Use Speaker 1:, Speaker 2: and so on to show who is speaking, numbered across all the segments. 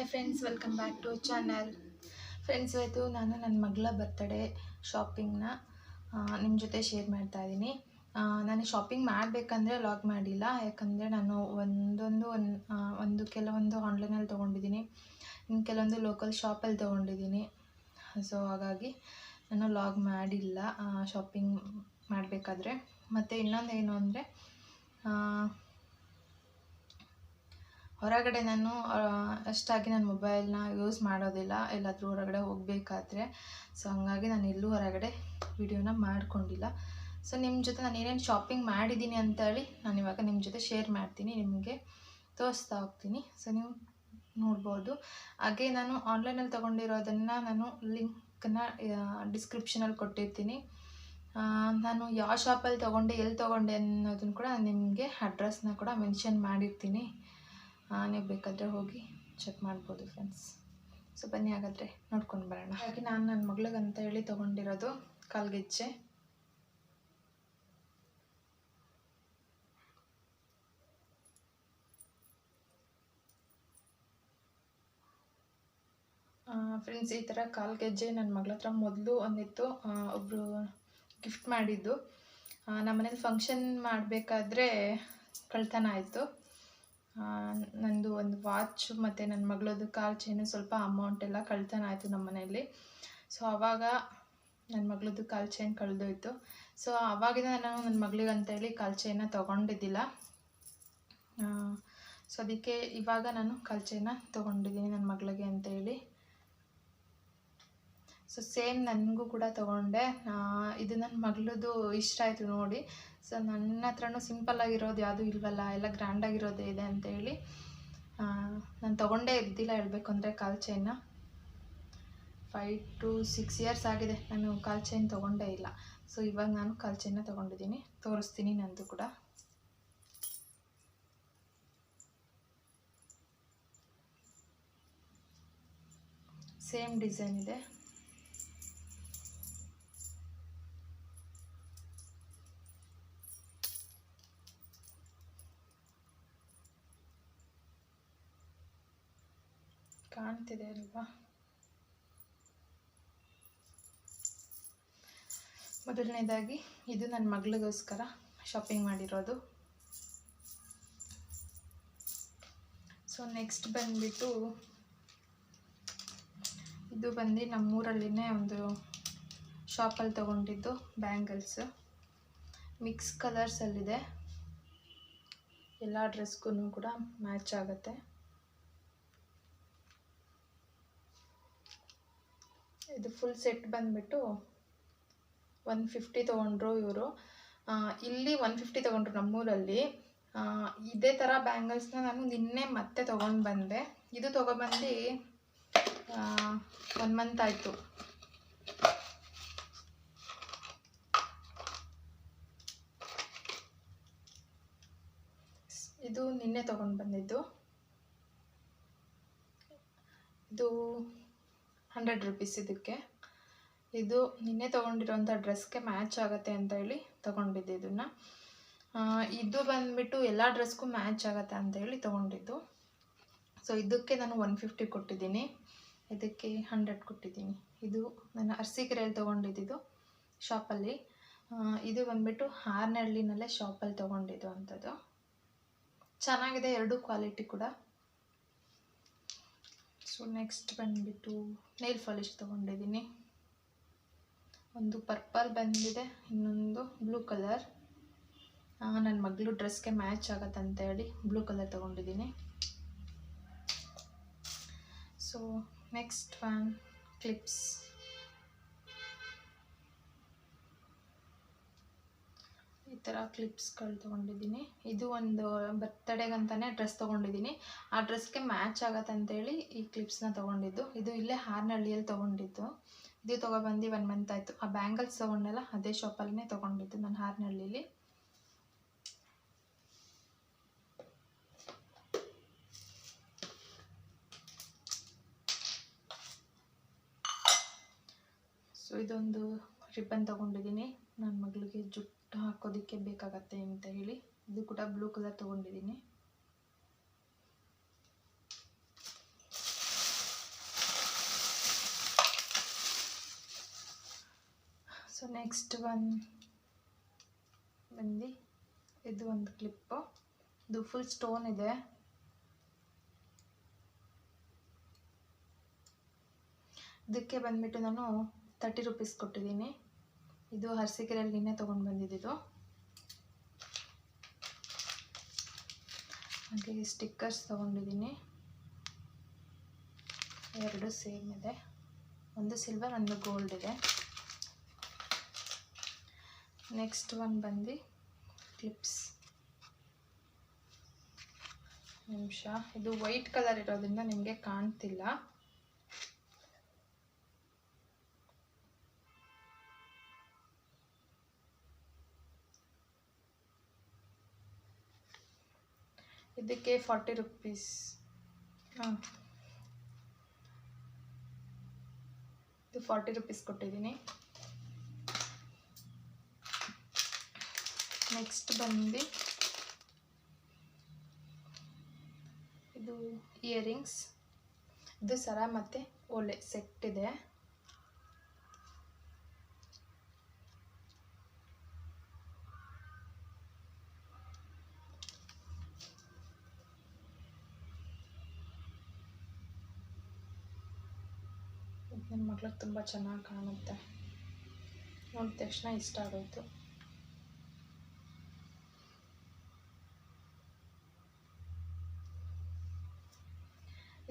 Speaker 1: Hi friends welcome back to channel friends ಇವತ್ತು ನಾನು ನನ್ನ ಮಗಳ ಬರ್ತಡೇ ಶಾಪಿಂಗ್ನ ನಿಮ್ಮ ಜೊತೆ ಶೇರ್ ಮಾಡ್ತಾ ಇದ್ದೀನಿ ನಾನು ಶಾಪಿಂಗ್ ಮಾಡಬೇಕಂದ್ರೆ ಲಾಗ್ ಮಾಡಿಲ್ಲ. ಯಾಕಂದರೆ ನಾನು ಒಂದೊಂದು ಒಂದು ಒಂದು ಕೆಲವೊಂದು ಆನ್ಲೈನಲ್ಲಿ ತೊಗೊಂಡಿದ್ದೀನಿ. ಇನ್ನು ಕೆಲವೊಂದು ಲೋಕಲ್ ಶಾಪಲ್ಲಿ ತೊಗೊಂಡಿದ್ದೀನಿ. ಸೊ ಹಾಗಾಗಿ ನಾನು ಲಾಗ್ ಮಾಡಿಲ್ಲ ಶಾಪಿಂಗ್ ಮಾಡಬೇಕಾದ್ರೆ. ಮತ್ತು ಇನ್ನೊಂದು ಏನು ಅಂದರೆ ಹೊರಗಡೆ ನಾನು ಅಷ್ಟಾಗಿ ನಾನು ಮೊಬೈಲ್ನ ಯೂಸ್ ಮಾಡೋದಿಲ್ಲ. ಎಲ್ಲಾದರೂ ಹೊರಗಡೆ ಹೋಗಬೇಕಾದ್ರೆ. ಸೊ, ಹಂಗಾಗಿ ನಾನು ಎಲ್ಲೂ ಹೊರಗಡೆ ವಿಡಿಯೋನ ಮಾಡ್ಕೊಂಡಿಲ್ಲ. ಸೊ ನಿಮ್ಮ ಜೊತೆ ನಾನು ಏನೇನು ಶಾಪಿಂಗ್ ಮಾಡಿದ್ದೀನಿ ಅಂತೇಳಿ ನಾನು ಇವಾಗ ನಿಮ್ಮ ಜೊತೆ ಶೇರ್ ಮಾಡ್ತೀನಿ. ನಿಮಗೆ ತೋರಿಸ್ತಾ ಹೋಗ್ತೀನಿ. ಸೊ, ನೀವು ನೋಡ್ಬೋದು. ಹಾಗೆ ನಾನು ಆನ್ಲೈನಲ್ಲಿ ತೊಗೊಂಡಿರೋದನ್ನು ನಾನು ಲಿಂಕನ್ನ ಡಿಸ್ಕ್ರಿಪ್ಷನಲ್ಲಿ ಕೊಟ್ಟಿರ್ತೀನಿ. ನಾನು ಯಾವ ಶಾಪಲ್ಲಿ ತೊಗೊಂಡೆ, ಎಲ್ಲಿ ತೊಗೊಂಡೆ ಅನ್ನೋದನ್ನು ಕೂಡ ನಿಮಗೆ ಅಡ್ರೆಸ್ನ ಕೂಡ ಮೆನ್ಷನ್ ಮಾಡಿರ್ತೀನಿ. ನೀವು ಬೇಕಾದರೆ ಹೋಗಿ ಚೆಕ್ ಮಾಡ್ಬೋದು ಫ್ರೆಂಡ್ಸ್ ಸೊ ಬನ್ನಿ ಹಾಗಾದರೆ ನೋಡ್ಕೊಂಡು ಬರೋಣ. ಹಾಗೆ ನಾನು ನನ್ನ ಮಗಳಿಗಂತ ಹೇಳಿ ತೊಗೊಂಡಿರೋದು ಕಾಲ್ಗೆಜ್ಜೆ. ಫ್ರೆಂಡ್ಸ್ ಈ ಥರ ಕಾಲ್ಗೆಜ್ಜೆ ನನ್ನ ಮಗಳ ಹತ್ರ ಮೊದಲು ಒಂದಿತ್ತು ಒಬ್ಬರು ಗಿಫ್ಟ್ ಮಾಡಿದ್ದು. ನಮ್ಮ ನಮ್ಮನೇಲಿ ಫಂಕ್ಷನ್ ಮಾಡಬೇಕಾದ್ರೆ ಕಳ್ತನ ಆಯಿತು. ನಂದು ಒಂದು ವಾಚ್ ಮತ್ತು ನನ್ನ ಮಗಳದ್ದು ಕಾಲು ಚೈನು ಸ್ವಲ್ಪ ಅಮೌಂಟ್ ಎಲ್ಲ ಕಳ್ತನ ಆಯಿತು ನಮ್ಮ ಮನೆಯಲ್ಲಿ. ಸೊ ಆವಾಗ ನನ್ನ ಮಗಳದ್ದು ಕಾಲ್ ಚೈನ್ ಕಳೆದೋಯ್ತು. ಸೊ ಆವಾಗಿಂದ ನಾನು ನನ್ನ ಮಗಳಿಗೆ ಅಂತೇಳಿ ಕಾಲ್ ಚೈನ ತೊಗೊಂಡಿದ್ದಿಲ್ಲ. ಸೊ ಅದಕ್ಕೆ ಇವಾಗ ನಾನು ಕಾಲ್ ಚೈನ ತೊಗೊಂಡಿದ್ದೀನಿ ನನ್ನ ಮಗಳಿಗೆ ಅಂತೇಳಿ ಸೊ ಸೇಮ್ ನನಗೂ ಕೂಡ ತೊಗೊಂಡೆ. ಇದು ನನ್ನ ಮಗಳದು ಇಷ್ಟ ಆಯಿತು ನೋಡಿ. ಸೊ ನನ್ನ ಹತ್ರನೂ ಸಿಂಪಲ್ಲಾಗಿರೋದು ಯಾವುದೂ ಇಲ್ವಲ್ಲ, ಎಲ್ಲ ಗ್ರ್ಯಾಂಡಾಗಿರೋದೇ ಇದೆ ಅಂತ ಹೇಳಿ ನಾನು ತೊಗೊಂಡೇ ಇದ್ದಿಲ್ಲ ಹೇಳಬೇಕು ಅಂದರೆ ಕಾಲ್ ಚೈನ ಫೈವ್ ಟು ಸಿಕ್ಸ್ ಇಯರ್ಸ್ ಆಗಿದೆ ನಾನು ಕಾಲ್ ಚೈನ್ ತೊಗೊಂಡೇ ಇಲ್ಲ. ಸೊ ಇವಾಗ ನಾನು ಕಾಲ್ ಚೈನ ತೊಗೊಂಡಿದ್ದೀನಿ. ತೋರಿಸ್ತೀನಿ ನಂದು ಕೂಡ. ಸೇಮ್ ಡಿಸೈನ್ ಇದೆ. ಕಾಣ್ತಿದೆ ಅಲ್ವಾ ಮೊದಲನೇದಾಗಿ, ಇದು ನನ್ನ ಮಗಳಿಗೋಸ್ಕರ ಶಾಪಿಂಗ್ ಮಾಡಿರೋದು. ಸೊ ನೆಕ್ಸ್ಟ್ ಬಂದ್ಬಿಟ್ಟು, ಇದು ಬಂದು ನಮ್ಮೂರಲ್ಲಿನೇ ಒಂದು ಶಾಪಲ್ಲಿ ತೊಗೊಂಡಿದ್ದು ಬ್ಯಾಂಗಲ್ಸ್. ಮಿಕ್ಸ್ ಕಲರ್ಸಲ್ಲಿದೆ ಎಲ್ಲ ಡ್ರೆಸ್ಗೂ ಕೂಡ ಮ್ಯಾಚ್ ಆಗುತ್ತೆ. ಇದು ಫುಲ್ ಸೆಟ್ ಬಂದ್ಬಿಟ್ಟು ಒನ್ ಫಿಫ್ಟಿ ತೊಗೊಂಡ್ರು ಇವರು. ಇಲ್ಲಿ ಒನ್ ಫಿಫ್ಟಿ ತೊಗೊಂಡ್ರು ನಮ್ಮೂರಲ್ಲಿ. ಇದೇ ಥರ ಬ್ಯಾಂಗಲ್ಸ್ನ ನಾನು ನಿನ್ನೆ ಮತ್ತೆ ತೊಗೊಂಡು ಬಂದೆ. ಇದು ತೊಗೊಬಂದು ಒನ್ ಮಂತ್ ಆಯಿತು. ಇದು ನಿನ್ನೆ ತೊಗೊಂಡು ಬಂದಿದ್ದು. ಇದು ಹಂಡ್ರೆಡ್ ರುಪೀಸ್ ಇದಕ್ಕೆ. ಇದು ನಿನ್ನೆ ತೊಗೊಂಡಿರೋಂಥ ಡ್ರೆಸ್ಗೆ ಮ್ಯಾಚ್ ಆಗುತ್ತೆ ಅಂತ ಹೇಳಿ ತೊಗೊಂಡಿದ್ದೆ ಇದನ್ನು. ಇದು ಬಂದ್ಬಿಟ್ಟು ಎಲ್ಲ ಡ್ರೆಸ್ಗೂ ಮ್ಯಾಚ್ ಆಗುತ್ತೆ ಅಂತ ಹೇಳಿ ತೊಗೊಂಡಿದ್ದು. ಸೊ ಇದಕ್ಕೆ ನಾನು ಒನ್ ಫಿಫ್ಟಿ ಕೊಟ್ಟಿದ್ದೀನಿ. ಇದಕ್ಕೆ ಹಂಡ್ರೆಡ್ ಕೊಟ್ಟಿದ್ದೀನಿ. ಇದು ನಾನು ಅರಸೀಕೆರೆಯಲ್ಲಿ ತೊಗೊಂಡಿದ್ದು ಶಾಪಲ್ಲಿ. ಇದು ಬಂದ್ಬಿಟ್ಟು ಹಾರ್ನಹಳ್ಳಿನಲ್ಲೇ ಶಾಪಲ್ಲಿ ತೊಗೊಂಡಿದ್ದು ಅಂಥದ್ದು. ಚೆನ್ನಾಗಿದೆ, ಎರಡು ಕ್ವಾಲಿಟಿ ಕೂಡ. ಸೊ ನೆಕ್ಸ್ಟ್ ಬಂದುಬಿಟ್ಟು ನೈಲ್ ಪಾಲಿಶ್ ತೊಗೊಂಡಿದ್ದೀನಿ. ಒಂದು ಪರ್ಪಲ್ ಬಂದಿದೆ, ಇನ್ನೊಂದು ಬ್ಲೂ ಕಲರ್ ನನ್ನ ಮಗಳು ಡ್ರೆಸ್ಗೆ ಮ್ಯಾಚ್ ಆಗತ್ತಂತ ಹೇಳಿ ಬ್ಲೂ ಕಲರ್ ತೊಗೊಂಡಿದ್ದೀನಿ. ಸೊ ನೆಕ್ಸ್ಟ್ ಫ್ಯಾನ್ ಕ್ಲಿಪ್ಸ್ ಥರ ಕ್ಲಿಪ್ಸ್ಗಳು ತೊಗೊಂಡಿದ್ದೀನಿ. ಇದು ಒಂದು ಬರ್ತಡೇಗಂತಾನೆ ಡ್ರೆಸ್ ತೊಗೊಂಡಿದ್ದೀನಿ. ಆ ಡ್ರೆಸ್ಗೆ ಮ್ಯಾಚ್ ಆಗತ್ತೆ ಅಂತೇಳಿ ಈ ಕ್ಲಿಪ್ಸ್ನ ತೊಗೊಂಡಿದ್ದು. ಇದು ಇಲ್ಲೇ ಹಾರ್ನಹಳ್ಳಿಯಲ್ಲಿ ತೊಗೊಂಡಿದ್ದು. ಇದು ತೊಗೊಬಂದು ಒನ್ ಮಂತ್ ಆಯಿತು. ಆ ಬ್ಯಾಂಗಲ್ಸ್ ತೊಗೊಂಡೆಲ್ಲ ಅದೇ ಶಾಪಲ್ಲೇ ತೊಗೊಂಡಿದ್ದು ನಾನು ಹಾರ್ನಹಳ್ಳಿಲಿ ಸೊ ಇದೊಂದು ರಿಬ್ಬನ್ ತೊಗೊಂಡಿದ್ದೀನಿ. ನನ್ನ ಮಗಳಿಗೆ ಪುಟ್ಟ ಹಾಕೋದಕ್ಕೆ ಬೇಕಾಗತ್ತೆ ಅಂತ ಹೇಳಿ ಇದು ಕೂಡ ಬ್ಲೂ ಕಲರ್ ತೊಗೊಂಡಿದ್ದೀನಿ. ಸೊ ನೆಕ್ಸ್ಟ್ ಒನ್ ಬಂದು ಇದು ಒಂದು ಕ್ಲಿಪ್ಪು ಇದು ಫುಲ್ ಸ್ಟೋನ್ ಇದೆ. ಇದಕ್ಕೆ ಬಂದ್ಬಿಟ್ಟು ನಾನು ತರ್ಟಿ ರುಪೀಸ್ ಕೊಟ್ಟಿದ್ದೀನಿ. ಇದು ಹರ್ಸಿಕೆರೆಯಲ್ಲಿ ನಿನ್ನೆ ತೊಗೊಂಡು ಬಂದಿದ್ದು ಹಾಗೆ ಸ್ಟಿಕ್ಕರ್ಸ್ ತೊಗೊಂಡಿದ್ದೀನಿ. ಎರಡು ಸೇಮ್ ಇದೆ. ಒಂದು ಸಿಲ್ವರ್, ಒಂದು ಗೋಲ್ಡ್ ಇದೆ. ನೆಕ್ಸ್ಟ್ ಒನ್ ಬಂದು ಕ್ಲಿಪ್ಸ್. ನಿಮಿಷ. ಇದು ವೈಟ್ ಕಲರ್ ಇರೋದ್ರಿಂದ ನಿಮಗೆ ಕಾಣ್ತಿಲ್ಲ. ಇದಕ್ಕೆ ಫಾರ್ಟಿ ರುಪೀಸ್ ಹಾಂ. ಇದು ಫಾರ್ಟಿ ರುಪೀಸ್ ಕೊಟ್ಟಿದ್ದೀನಿ. ನೆಕ್ಸ್ಟ್ ಬಂದು ಇದು ಇಯರಿಂಗ್ಸ್ ಇದು ಸರ ಮತ್ತು ಓಲೆ ಸೆಟ್ ಇದೆ. ಮಗಳಿಗೆ ತುಂಬ ಚೆನ್ನಾಗಿ ಕಾಣುತ್ತೆ. ನೋಡಿದ ತಕ್ಷಣ ಇಷ್ಟ ಆಗೋಯ್ತು.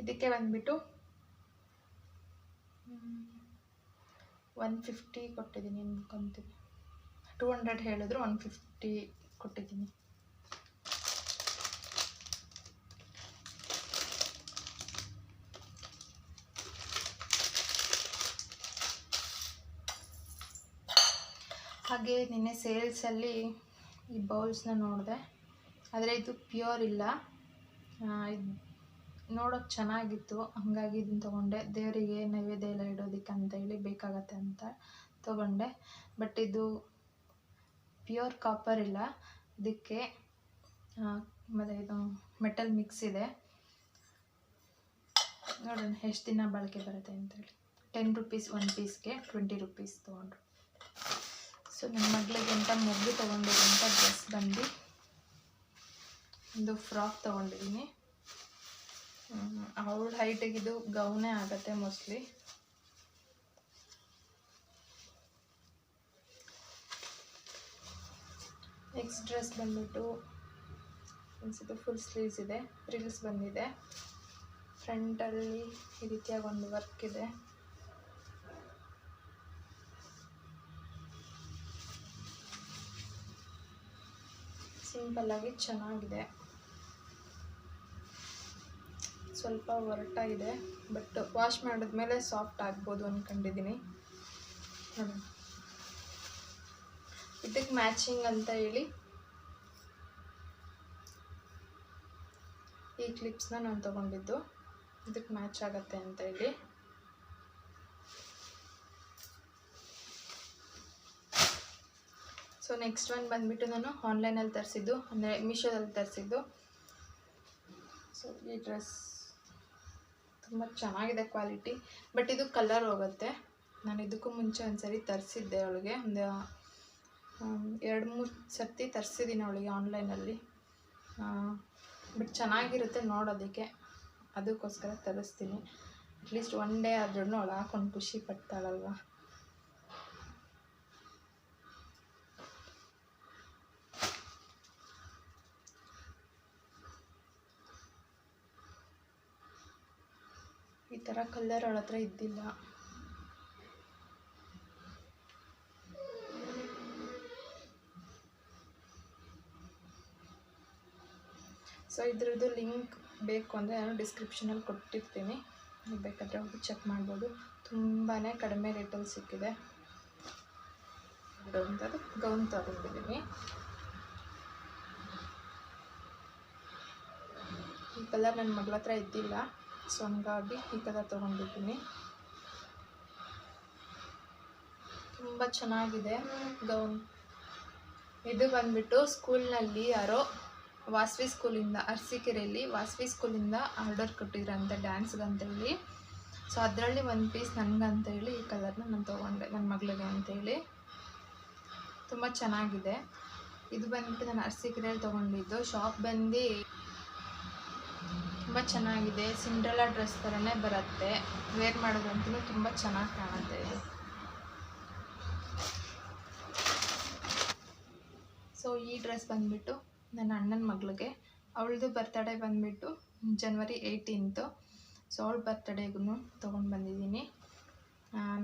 Speaker 1: ಇದಕ್ಕೆ ಬಂದ್ಬಿಟ್ಟು ಒನ್ ಫಿಫ್ಟಿ ಕೊಟ್ಟಿದ್ದೀನಿ ಅನ್ಕೊತೀನಿ ಟೂ ಹಂಡ್ರೆಡ್ ಹೇಳಿದ್ರು ಒನ್ ಫಿಫ್ಟಿ ಕೊಟ್ಟಿದ್ದೀನಿ ಹಾಗೆ ನಿನ್ನೆ ಸೇಲ್ಸಲ್ಲಿ ಈ ಬೌಲ್ಸ್ನ ನೋಡಿದೆ. ಆದರೆ ಇದು ಪ್ಯೂರ್ ಇಲ್ಲ. ಇದು ನೋಡೋಕೆ ಚೆನ್ನಾಗಿತ್ತು. ಹಾಗಾಗಿ ಇದನ್ನ ತೊಗೊಂಡೆ. ದೇವರಿಗೆ ನೈವೇದ್ಯ ಎಲ್ಲ ಇಡೋದಕ್ಕೆ ಅಂತ ಹೇಳಿ ಬೇಕಾಗತ್ತೆ ಅಂತ ತೊಗೊಂಡೆ. ಬಟ್ ಇದು ಪ್ಯೂರ್ ಕಾಪರ್ ಇಲ್ಲ. ಇದಕ್ಕೆ ಮತ್ತು ಇದು ಮೆಟಲ್ ಮಿಕ್ಸ್ ಇದೆ. ನೋಡೋಣ ಎಷ್ಟು ದಿನ ಬಾಳಿಕೆ ಬರುತ್ತೆ ಅಂತೇಳಿ ಟೆನ್ ರುಪೀಸ್, ಒನ್ ಪೀಸ್ಗೆ ಟ್ವೆಂಟಿ ರುಪೀಸ್ ತೊಗೊಂಡ್ರು. ಸೊ ನನ್ನ ಮಗಳಿಗೆ ಅಂತ ಮೊಗ್ಗು ಡ್ರೆಸ್ ಬಂದು ಒಂದು ಫ್ರಾಕ್ ತೊಗೊಂಡಿದ್ದೀನಿ. ಅವಳ ಹೈಟಿಗೆ ಇದು ಗೌನೇ ಆಗುತ್ತೆ ಮೋಸ್ಟ್ಲಿ ನೆಕ್ಸ್ಟ್ ಡ್ರೆಸ್ ಬಂದ್ಬಿಟ್ಟು ಅನಿಸುತ್ತೆ ಫುಲ್ ಸ್ಲೀವ್ಸ್ ಇದೆ ಫ್ರಿಲ್ಸ್ ಬಂದಿದೆ. ಫ್ರಂಟಲ್ಲಿ ಈ ರೀತಿಯಾಗಿ ಒಂದು ವರ್ಕ್ ಇದೆ. ಸಿಂಪಲ್ಲಾಗಿ ಚೆನ್ನಾಗಿದೆ. ಸ್ವಲ್ಪ ಒರಟ ಇದೆ, ಬಟ್ ವಾಶ್ ಮಾಡಿದ್ಮೇಲೆ ಸಾಫ್ಟ್ ಆಗ್ಬೋದು ಅಂದ್ಕೊಂಡಿದ್ದೀನಿ ಇದಕ್ಕೆ ಮ್ಯಾಚಿಂಗ್ ಅಂತ ಹೇಳಿ ಈ ಕ್ಲಿಪ್ಸ್ನ ನಾನು ತೊಗೊಂಡಿದ್ದು. ಇದಕ್ಕೆ ಮ್ಯಾಚ್ ಆಗತ್ತೆ ಅಂತ ಹೇಳಿ. ಸೊ ನೆಕ್ಸ್ಟ್ ಒನ್ ಬಂದುಬಿಟ್ಟು ನಾನು ಆನ್ಲೈನಲ್ಲಿ ತರಿಸಿದ್ದು, ಅಂದರೆ ಮೀಶೋದಲ್ಲಿ ತರಿಸಿದ್ದು. ಸೊ ಈ ಡ್ರೆಸ್ ತುಂಬ ಚೆನ್ನಾಗಿದೆ ಕ್ವಾಲಿಟಿ ಬಟ್ ಇದು ಕಲರ್ ಹೋಗುತ್ತೆ. ನಾನು ಇದಕ್ಕೂ ಮುಂಚೆ ಒಂದು ಸರಿ ತರಿಸಿದ್ದೆ ಅವಳಿಗೆ. ಒಂದು ಎರಡು, ಮೂರು ಸರ್ತಿ ತರಿಸಿದ್ದೀನಿ ಅವಳಿಗೆ ಆನ್ಲೈನಲ್ಲಿ ಬಟ್ ಚೆನ್ನಾಗಿರುತ್ತೆ ನೋಡೋದಕ್ಕೆ. ಅದಕ್ಕೋಸ್ಕರ ತರಿಸ್ತೀನಿ. ಅಟ್ಲೀಸ್ಟ್ ಒನ್ ಡೇ ಆದ್ರೂ ಅವಳು ಹಾಕೊಂಡು ಖುಷಿ ಪಡ್ತಾಳಲ್ವ. ಈ ಥರ ಕಲ್ಲರ್ ಅವಳ ಹತ್ರ ಇದ್ದಿಲ್ಲ. ಸೊ ಇದ್ರದ್ದು ಲಿಂಕ್ ಬೇಕು ಅಂದರೆ ನಾನು ಡಿಸ್ಕ್ರಿಪ್ಷನಲ್ಲಿ ಕೊಟ್ಟಿರ್ತೀನಿ. ನೀವು ಬೇಕಾದರೆ ಹೋಗಿ ಚೆಕ್ ಮಾಡ್ಬೋದು. ತುಂಬಾ ಕಡಿಮೆ ರೇಟಲ್ಲಿ ಸಿಕ್ಕಿದೆ. ಅದು ಗೌನ್ ತಗೊಂಡಿದ್ದೀನಿ ಈ ಕಲರ್ ನನ್ನ ಮಗಳ ಹತ್ರ ಇದ್ದಿಲ್ಲ. ಸೊ, ಹಂಗಾಗಿ ಈ ಥರ ತೊಗೊಂಡಿದ್ದೀನಿ. ತುಂಬ ಚೆನ್ನಾಗಿದೆ. ಗೌನ್. ಇದು ಬಂದ್ಬಿಟ್ಟು ಸ್ಕೂಲ್ನಲ್ಲಿ ಯಾರೋ ವಾಸವಿ ಸ್ಕೂಲಿಂದ, ಅರಸೀಕೆರೆಯಲ್ಲಿ ವಾಸವಿ ಸ್ಕೂಲಿಂದ ಆರ್ಡರ್ ಕೊಟ್ಟಿದ್ರಂತೆ ಡ್ಯಾನ್ಸ್ಗೆ ಅಂತೇಳಿ ಸೊ, ಅದರಲ್ಲಿ ಒಂದು ಪೀಸ್ ನನಗಂತೇಳಿ ಈ ಕಲರ್ನ ನಾನು ತೊಗೊಂಡೆ ನನ್ನ ಮಗಳಿಗೆ ಅಂತೇಳಿ. ತುಂಬ ಚೆನ್ನಾಗಿದೆ. ಇದು ಬಂದ್ಬಿಟ್ಟು ನಾನು ಅರಸೀಕೆರೆಯಲ್ಲಿ ತೊಗೊಂಡಿದ್ದು. ಶಾಪ್ ಬಂದು ತುಂಬ ಚೆನ್ನಾಗಿದೆ. ಸಿಂಡ್ರೆಲಾ ಡ್ರೆಸ್ ಥರನೇ ಬರುತ್ತೆ. ವೇರ್ ಮಾಡೋದಂತೂ ತುಂಬ ಚೆನ್ನಾಗಿ ಕಾಣುತ್ತೆ ಇದು. ಸೊ ಈ ಡ್ರೆಸ್ ಬಂದುಬಿಟ್ಟು ನನ್ನ ಅಣ್ಣನ ಮಗಳಿಗೆ. ಅವಳದು ಬರ್ತಡೇ ಬಂದುಬಿಟ್ಟು ಜನ್ವರಿ ಏಯ್ಟೀನ್ತು ಸೊ ಅವಳ ಬರ್ತಡೇಗೂ ತೊಗೊಂಡು ಬಂದಿದ್ದೀನಿ.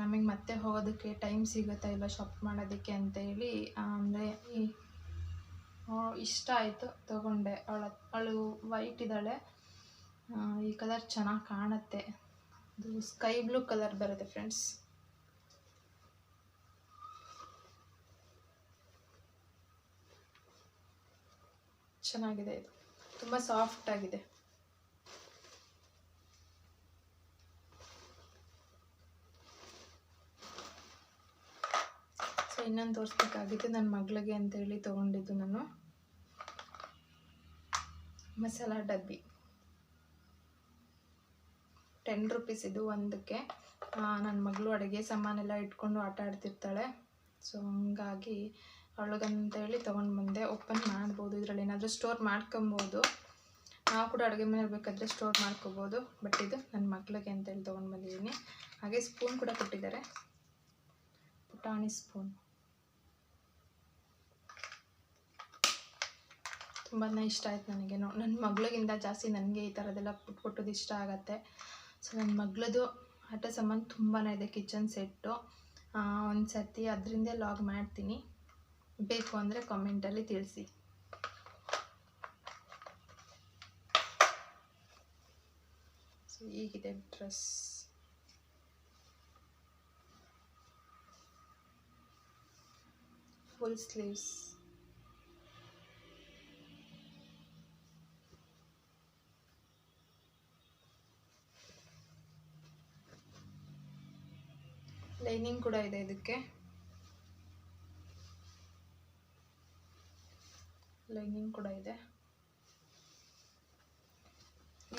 Speaker 1: ನಮಗೆ ಮತ್ತೆ ಹೋಗೋದಕ್ಕೆ ಟೈಮ್ ಸಿಗುತ್ತಾ ಇಲ್ಲ ಶಾಪ್ ಮಾಡೋದಕ್ಕೆ ಅಂತ ಹೇಳಿ ಅಂದರೆ ಈ ಇಷ್ಟ ಆಯಿತು ತೊಗೊಂಡೆ. ಅವಳ, ಅವಳು ವೈಟ್ ಇದ್ದಾಳೆ. ಈ ಕಲರ್ ಚೆನ್ನಾಗಿ ಕಾಣುತ್ತೆ. ಅದು ಸ್ಕೈ ಬ್ಲೂ ಕಲರ್ ಬರುತ್ತೆ ಫ್ರೆಂಡ್ಸ್. ಚೆನ್ನಾಗಿದೆ ಇದು. ತುಂಬ ಸಾಫ್ಟ್ ಆಗಿದೆ. ಸೊ, ಇನ್ನೊಂದು ತೋರಿಸ್ಬೇಕಾಗಿತ್ತು ನನ್ನ ಮಗಳಿಗೆ ಅಂತೇಳಿ ತೊಗೊಂಡಿದ್ದು ನಾನು. ಮಸಾಲ ಡಬ್ಬಿ. ಟೆನ್ ರುಪೀಸ್ ಇದು ಒಂದಕ್ಕೆ. ನನ್ನ ಮಗಳು ಅಡುಗೆ ಸಾಮಾನೆಲ್ಲ ಇಟ್ಕೊಂಡು ಆಟ ಆಡ್ತಿರ್ತಾಳೆ. ಸೊ ಹಂಗಾಗಿ ಅವಳಿಗಂತೇಳಿ ತೊಗೊಂಡು ಬಂದೆ. ಓಪನ್ ಮಾಡ್ಬೋದು. ಇದರಲ್ಲಿ ಏನಾದರೂ ಸ್ಟೋರ್ ಮಾಡ್ಕೊಬೋದು. ನಾವು ಕೂಡ ಅಡುಗೆ ಮನೆಯಲ್ಲಿ ಬೇಕಾದರೆ ಸ್ಟೋರ್ ಮಾಡ್ಕೋಬೋದು. ಬಟ್ ಇದು ನನ್ನ ಮಗಳಿಗೆ ಅಂತೇಳಿ ತೊಗೊಂಡು ಬಂದಿದ್ದೀನಿ ಹಾಗೆ ಸ್ಪೂನ್ ಕೂಡ ಕೊಟ್ಟಿದ್ದಾರೆ. ಪುಟಾಣಿ ಸ್ಪೂನ್ ತುಂಬಾ ಇಷ್ಟ ಆಯ್ತು ನನಗೆ ನನ್ನ ಮಗಳಿಗಿಂತ ಜಾಸ್ತಿ ನನಗೆ ಈ ಥರದ್ದೆಲ್ಲ ಪುಟ್ ಪುಟ್ಟದ್ದು ಇಷ್ಟ ಆಗುತ್ತೆ. ಸೊ ನನ್ನ ಮಗಳದು ಆಟ ಸಾಮಾನು ತುಂಬಾ ಇದೆ, ಕಿಚನ್ ಸೆಟ್ಟು. ಒಂದು ಸರ್ತಿ ಅದರಿಂದ ಲಾಗ್ ಮಾಡ್ತೀನಿ. ಬೇಕು ಅಂದರೆ ಕಾಮೆಂಟಲ್ಲಿ ತಿಳಿಸಿ. ಸೊ ಈಗಿದೆ ಡ್ರೆಸ್. Full sleeves. ಲೈನಿಂಗ್ ಕೂಡ ಇದೆ ಇದಕ್ಕೆ. ಲೈನಿಂಗ್ ಕೂಡ ಇದೆ.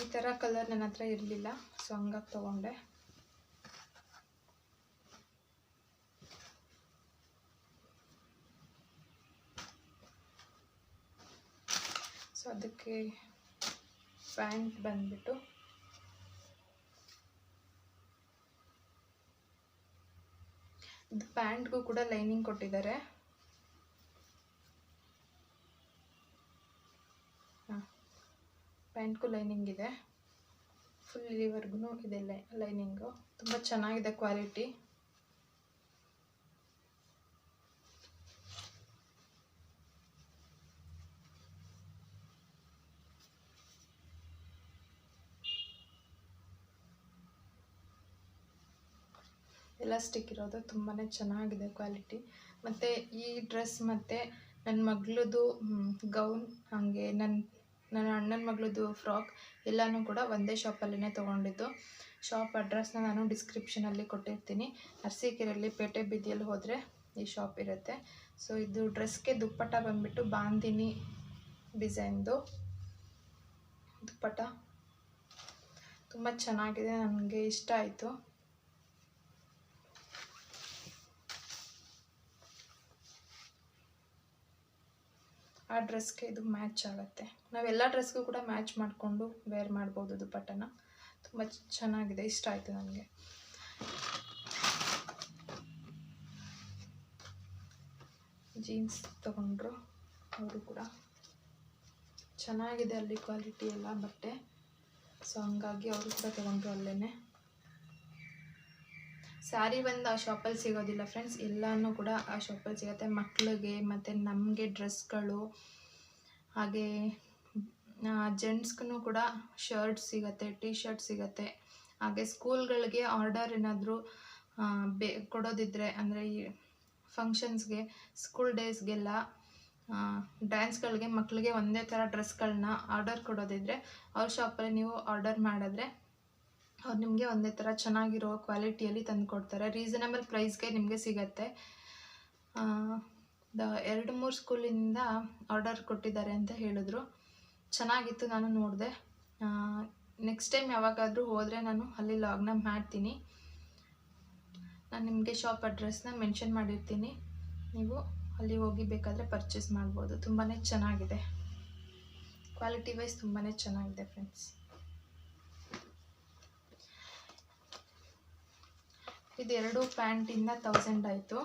Speaker 1: ಈ ಥರ ಕಲರ್ ನನ್ನ ಹತ್ರ ಇರಲಿಲ್ಲ, ಸೊ ಹಂಗಾಗಿ ತೊಗೊಂಡೆ. ಸೊ ಅದಕ್ಕೆ ಪ್ಯಾಂಟ್ ಬಂದ್ಬಿಟ್ಟು ಇದು ಪ್ಯಾಂಟ್ಗೂ ಕೂಡ ಲೈನಿಂಗ್ ಕೊಟ್ಟಿದ್ದಾರೆ. ಹಾಂ, ಪ್ಯಾಂಟ್ಗೂ ಲೈನಿಂಗ್ ಇದೆ. ಫುಲ್ ಇಲ್ಲಿವರೆಗೂ ಇದೆ ಲೈನಿಂಗು. ತುಂಬ ಚೆನ್ನಾಗಿದೆ ಕ್ವಾಲಿಟಿ. ಎಲಾಸ್ಟಿಕ್ ಇರೋದು ತುಂಬಾ ಚೆನ್ನಾಗಿದೆ ಕ್ವಾಲಿಟಿ ಮತ್ತು ಈ ಡ್ರೆಸ್ ಮತ್ತು ನನ್ನ ಮಗಳದು ಗೌನ್ ಹಾಗೆ ನನ್ನ ನನ್ನ ಅಣ್ಣನ ಮಗಳದು ಫ್ರಾಕ್ ಎಲ್ಲನೂ ಕೂಡ ಒಂದೇ ಶಾಪಲ್ಲೇ ತೊಗೊಂಡಿದ್ದು. ಶಾಪ್ ಅಡ್ರೆಸ್ನ ನಾನು ಡಿಸ್ಕ್ರಿಪ್ಷನಲ್ಲಿ ಕೊಟ್ಟಿರ್ತೀನಿ. ಅರಸೀಕೆರೆಯಲ್ಲಿ ಪೇಟೆ ಬೀದಿಯಲ್ಲಿ ಹೋದರೆ ಈ ಶಾಪ್ ಇರುತ್ತೆ. ಸೊ ಇದು ಡ್ರೆಸ್ಗೆ ದುಪ್ಪಟ್ಟ ಬಂದುಬಿಟ್ಟು ಬಾಂದಿನಿ ಡಿಸೈನ್ದು. ದುಪ್ಪಟ್ಟ ತುಂಬ ಚೆನ್ನಾಗಿದೆ, ನನಗೆ ಇಷ್ಟ ಆಯಿತು. ಆ ಡ್ರೆಸ್ಗೆ ಇದು ಮ್ಯಾಚ್ ಆಗುತ್ತೆ. ನಾವೆಲ್ಲ ಡ್ರೆಸ್ಗೂ ಕೂಡ ಮ್ಯಾಚ್ ಮಾಡಿಕೊಂಡು ವೇರ್ ಮಾಡ್ಬೋದು ದುಪ್ಪಟ್ಟನ ತುಂಬ ಚೆನ್ನಾಗಿದೆ, ಇಷ್ಟ ಆಯಿತು ನನಗೆ. ಜೀನ್ಸ್ ತಗೊಂಡ್ರು ಅವರು ಕೂಡ. ಚೆನ್ನಾಗಿದೆ ಅಲ್ಲಿ ಕ್ವಾಲಿಟಿ ಎಲ್ಲ ಬಟ್ಟೆ. ಸೊ ಹಂಗಾಗಿ ಅವರು ಕೂಡ ತಗೊಂಡ್ರು ಅಲ್ಲೇ ಸ್ಯಾರಿ ಬಂದು ಆ ಶಾಪಲ್ಲಿ ಸಿಗೋದಿಲ್ಲ ಫ್ರೆಂಡ್ಸ್ ಎಲ್ಲನೂ ಕೂಡ ಆ ಶಾಪಲ್ಲಿ ಸಿಗುತ್ತೆ. ಮಕ್ಕಳಿಗೆ ಮತ್ತು ನಮಗೆ ಡ್ರೆಸ್ಗಳು ಹಾಗೆ ಜೆಂಟ್ಸ್ಗೂ ಕೂಡ ಶರ್ಟ್ ಸಿಗುತ್ತೆ ಟಿ ಶರ್ಟ್ ಸಿಗುತ್ತೆ. ಹಾಗೆ ಸ್ಕೂಲ್ಗಳಿಗೆ ಆರ್ಡರ್ ಏನಾದರೂ ಬೇ ಕೊಡೋದಿದ್ದರೆ ಅಂದರೆ ಈ ಫಂಕ್ಷನ್ಸ್ಗೆ ಸ್ಕೂಲ್ ಡೇಸ್ಗೆಲ್ಲ ಡ್ಯಾನ್ಸ್ಗಳಿಗೆ ಮಕ್ಕಳಿಗೆ ಒಂದೇ ಥರ ಡ್ರೆಸ್ಗಳನ್ನ ಆರ್ಡರ್ ಕೊಡೋದಿದ್ರೆ, ಅವ್ರ ಶಾಪಲ್ಲಿ ನೀವು ಆರ್ಡರ್ ಮಾಡಿದ್ರೆ ಅವ್ರು ನಿಮಗೆ ಒಂದೇ ಥರ ಚೆನ್ನಾಗಿರೋ ಕ್ವಾಲಿಟಿಯಲ್ಲಿ ತಂದು ಕೊಡ್ತಾರೆ ರೀಸನಬಲ್ ಪ್ರೈಸ್ಗೆ ನಿಮಗೆ ಸಿಗತ್ತೆ. ದ ಎರಡು ಮೂರು ಸ್ಕೂಲಿಂದ ಆರ್ಡರ್ ಕೊಟ್ಟಿದ್ದಾರೆ ಅಂತ ಹೇಳಿದ್ರು. ಚೆನ್ನಾಗಿತ್ತು, ನಾನು ನೋಡಿದೆ. ನೆಕ್ಸ್ಟ್ ಟೈಮ್ ಯಾವಾಗಾದರೂ ಹೋದರೆ ನಾನು ಅಲ್ಲಿ ಲಾಗ್ನ ಮಾಡ್ತೀನಿ. ನಾನು ನಿಮಗೆ ಶಾಪ್ ಅಡ್ರೆಸ್ನ ಮೆನ್ಷನ್ ಮಾಡಿರ್ತೀನಿ. ನೀವು ಅಲ್ಲಿ ಹೋಗಿ ಬೇಕಾದರೆ ಪರ್ಚೇಸ್ ಮಾಡ್ಬೋದು. ತುಂಬಾ ಚೆನ್ನಾಗಿದೆ. ಕ್ವಾಲಿಟಿ ವೈಸ್ ತುಂಬಾ ಚೆನ್ನಾಗಿದೆ, ಫ್ರೆಂಡ್ಸ್. ಇದೆರಡು ಪ್ಯಾಂಟಿಂದ ತೌಸಂಡ್ ಆಯಿತು.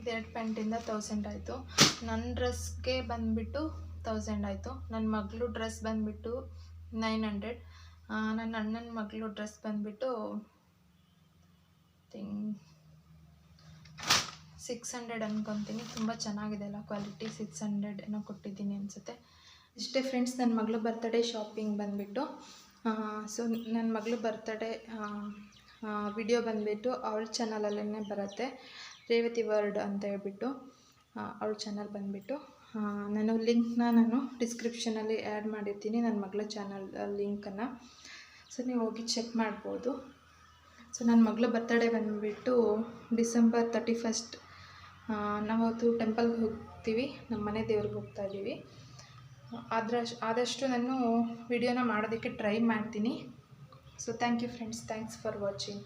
Speaker 1: ಇದೆರಡು ಪ್ಯಾಂಟಿಂದ ತೌಸಂಡ್ ಆಯಿತು. ನನ್ನ ಡ್ರೆಸ್ಗೆ ಬಂದುಬಿಟ್ಟು ತೌಸಂಡ್ ಆಯಿತು. ನನ್ನ ಮಗಳು ಡ್ರೆಸ್ ಬಂದುಬಿಟ್ಟು ನೈನ್ ಹಂಡ್ರೆಡ್ ನನ್ನ ಅಣ್ಣನ ಮಗಳು ಡ್ರೆಸ್ ಬಂದುಬಿಟ್ಟು ಥಿಂಗ್ ಸಿಕ್ಸ್ ಹಂಡ್ರೆಡ್ ಅನ್ಕೊತೀನಿ. ತುಂಬ ಚೆನ್ನಾಗಿದೆ ಅಲ್ಲ ಕ್ವಾಲಿಟಿ ಸಿಕ್ಸ್ ಹಂಡ್ರೆಡ್ ಏನೋ ಕೊಟ್ಟಿದ್ದೀನಿ ಅನಿಸುತ್ತೆ. ಇಷ್ಟೇ ಫ್ರೆಂಡ್ಸ್ ನನ್ನ ಮಗಳು ಬರ್ತಡೇ ಶಾಪಿಂಗ್ ಬಂದುಬಿಟ್ಟು ಸೊ ನನ್ನ ಮಗಳು ಬರ್ತಡೇ ವಿಡಿಯೋ ಬಂದುಬಿಟ್ಟು ಅವಳ ಚಾನಲಲ್ಲೇ ಬರುತ್ತೆ. ರೇವತಿ ವರ್ಡ್ ಅಂತ ಹೇಳ್ಬಿಟ್ಟು ಅವಳ ಚಾನಲ್ ಬಂದುಬಿಟ್ಟು ನಾನು ಲಿಂಕ್ನ ನಾನು ಡಿಸ್ಕ್ರಿಪ್ಷನಲ್ಲಿ ಆ್ಯಡ್ ಮಾಡಿರ್ತೀನಿ ನನ್ನ ಮಗಳ ಚಾನಲ್ ಲಿಂಕನ್ನು ಸೊ ನೀವು ಹೋಗಿ ಚೆಕ್ ಮಾಡ್ಬೋದು. ಸೊ ನನ್ನ ಮಗಳ ಬರ್ತಡೇ ಬಂದುಬಿಟ್ಟು ಡಿಸೆಂಬರ್ ತರ್ಟಿ ಫಸ್ಟ್ ನಾವತ್ತು ಟೆಂಪಲ್ಗೆ ಹೋಗ್ತೀವಿ ನಮ್ಮ ಮನೆ ದೇವ್ರಿಗೆ ಹೋಗ್ತಾ ಇದ್ದೀವಿ. ಆದಷ್ಟು ಆದಷ್ಟು ನಾನು ವಿಡಿಯೋನ ಮಾಡೋದಕ್ಕೆ ಟ್ರೈ ಮಾಡ್ತೀನಿ. So thank you friends thanks for watching